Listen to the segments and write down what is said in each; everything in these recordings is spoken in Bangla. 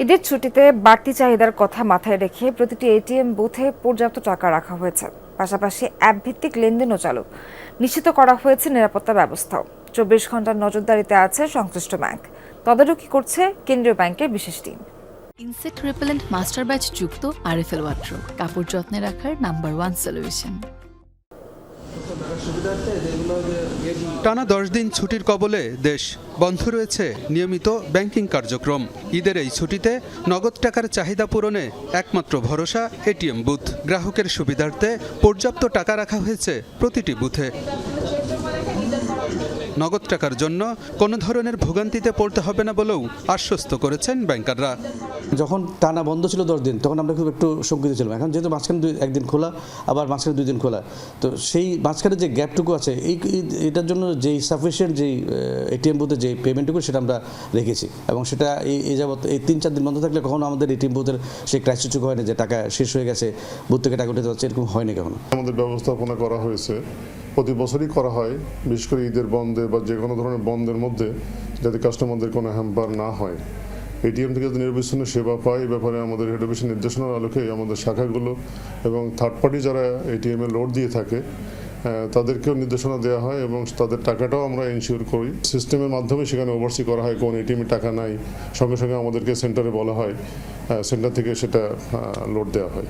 ঈদের ছুটিতে বাড়তি চাহিদার কথা মাথায় রেখে প্রতিটি এটিএম বুথে পর্যাপ্ত টাকা রাখা হয়েছে। পাশাপাশি অ্যাপ ভিত্তিক লেনদেনও চালু। নিশ্চিত করা হয়েছে নিরাপত্তা ব্যবস্থাও। চব্বিশ ঘণ্টার নজরদারিতে আছে সংশ্লিষ্ট ব্যাংক। তদারকি করছে কেন্দ্রীয় ব্যাংকের বিশেষ team. Insect repellent master batch যুক্ত আরএফএল ওয়াট্রো কাপড় যত্নে রাখার নাম্বার ওয়ান সলিউশন। টানা দশ দিন ছুটির কবলে দেশ বন্ধ রয়েছে নিয়মিত ব্যাংকিং কার্যক্রম। ঈদের এই ছুটিতে নগদ টাকার চাহিদা পূরণে একমাত্র ভরসা এটিএম বুথ। গ্রাহকের সুবিধার্থে পর্যাপ্ত টাকা রাখা হয়েছে প্রতিটি বুথে। নগদ টাকার জন্য কোনো ধরনের ভোগান্তিতে পড়তে হবে না বলেও আশ্বস্ত করেছেন ব্যাংকাররা। যখন টানা বন্ধ ছিল দশ দিন তখন আমরা খুব একটু শঙ্কিত ছিলাম। এখন যেহেতু মাঝখানে দুই একদিন খোলা আবার মাঝখানে দুই দিন খোলা। তো সেই মাঝখানে যে গ্যাপটুকু আছে এই এটার জন্য যেই সাফিসিয়েন্ট যেই এটিএম বুথে যে পেমেন্টটুকু সেটা আমরা রেখেছি। এবং সেটা এই এই যাবত এই তিন চার দিন বন্ধ থাকলে কখনো আমাদের এটিএম বুথের সেই ক্রাইসিসটুকু হয়নি যে টাকা শেষ হয়ে গেছে বুথ থেকে টাকা উঠে যাচ্ছে এরকম হয়নি কখনো। আমাদের ব্যবস্থাপনা করা হয়েছে। প্রতি বছরই করা হয়, বিশেষ করে ঈদের বন্ধে বা যে কোনো ধরনের বন্ধের মধ্যে যাতে কাস্টমারদের কোনো হ্যাম্পার না হয়। এটিএম থেকে যদি নির্বিচ্ছিন্ন সেবা পায় ব্যাপারে আমাদের হেড অফিসের নির্দেশনার আলোকে আমাদের শাখাগুলো এবং থার্ড পার্টি যারা এটিএমে লোড দিয়ে থাকে তাদেরকেও নির্দেশনা দেওয়া হয় এবং তাদের টাকাটাও আমরা ইনশিওর করি। সিস্টেমের মাধ্যমে সেখানে ওভারসি করা হয়, কোন এটিএমে টাকা নাই। সঙ্গে সঙ্গে আমাদেরকে সেন্টারে বলা হয় সেন্টার থেকে সেটা লোড দেওয়া হয়।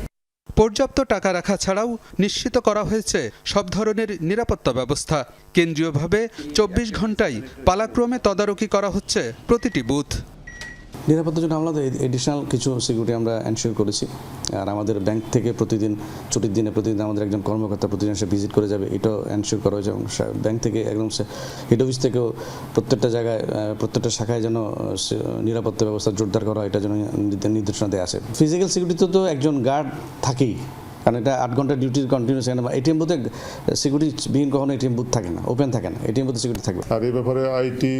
পর্যাপ্ত টাকা রাখা ছাড়াও নিশ্চিত করা হয়েছে সব ধরনের নিরাপত্তা ব্যবস্থা। কেন্দ্রীয়ভাবে চব্বিশ ঘন্টায় পালাক্রমে তদারকি করা হচ্ছে প্রতিটি বুথ। নিরাপত্তার জন্য আমরা এডিশনাল কিছু সিকিউরিটি আমরা এনশিওর করেছি। আর আমাদের ব্যাংক থেকে প্রতিদিন, ছুটির দিনে প্রতিদিন আমাদের একজন কর্মকর্তা প্রতিদিন সে ভিজিট করে যাবে, এটাও এনশিওর করা হয়েছে এবং ব্যাংক থেকে একদম সে হেড অফিস থেকেও প্রত্যেকটা জায়গায় প্রত্যেকটা শাখায় যেন নিরাপত্তা ব্যবস্থা জোরদার করা হয়, এটা যেন নির্দেশনা দেওয়া আছে। ফিজিক্যাল সিকিউরিটিতে তো একজন গার্ড থাকেই, কারণ এটা আট ঘণ্টা ডিউটির কন্টিনিউস এখানে এটিএম বুথে সিকিউরিটি বিহীন কখনো এটিএম বুথ থাকে না ওপেন থাকে না এটিএম বুথে সিকিউরিটি থাকবে। আর এই ব্যাপারে আইটি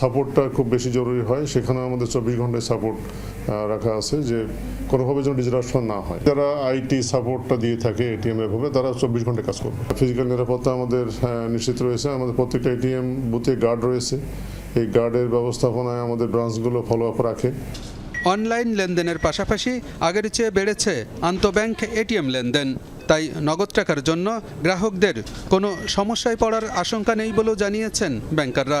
সাপোর্টটা খুব বেশি জরুরি হয়। সেখানে আমাদের চব্বিশ ঘন্টায় সাপোর্ট রাখা আছে যে কোনোভাবে যেন ডিসরাপশন না হয়। যারা আইটি সাপোর্টটা দিয়ে থাকে এটিএম এর ভাবে তারা চব্বিশ ঘণ্টা কাজ করবে। ফিজিক্যাল নিরাপত্তা আমাদের নিশ্চিত রয়েছে। আমাদের প্রত্যেকটা এটিএম বুথে গার্ড রয়েছে। এই গার্ডের ব্যবস্থাপনায় আমাদের ব্রাঞ্চগুলো ফলো আপ রাখে। অনলাইন লেনদেনের পাশাপাশি আগের চেয়ে বেড়েছে আন্তঃব্যাংক এটিএম লেনদেন। তাই নগদ টাকার জন্য গ্রাহকদের কোনো সমস্যায় পড়ার আশঙ্কা নেই বলেও জানিয়েছেন ব্যাংকাররা।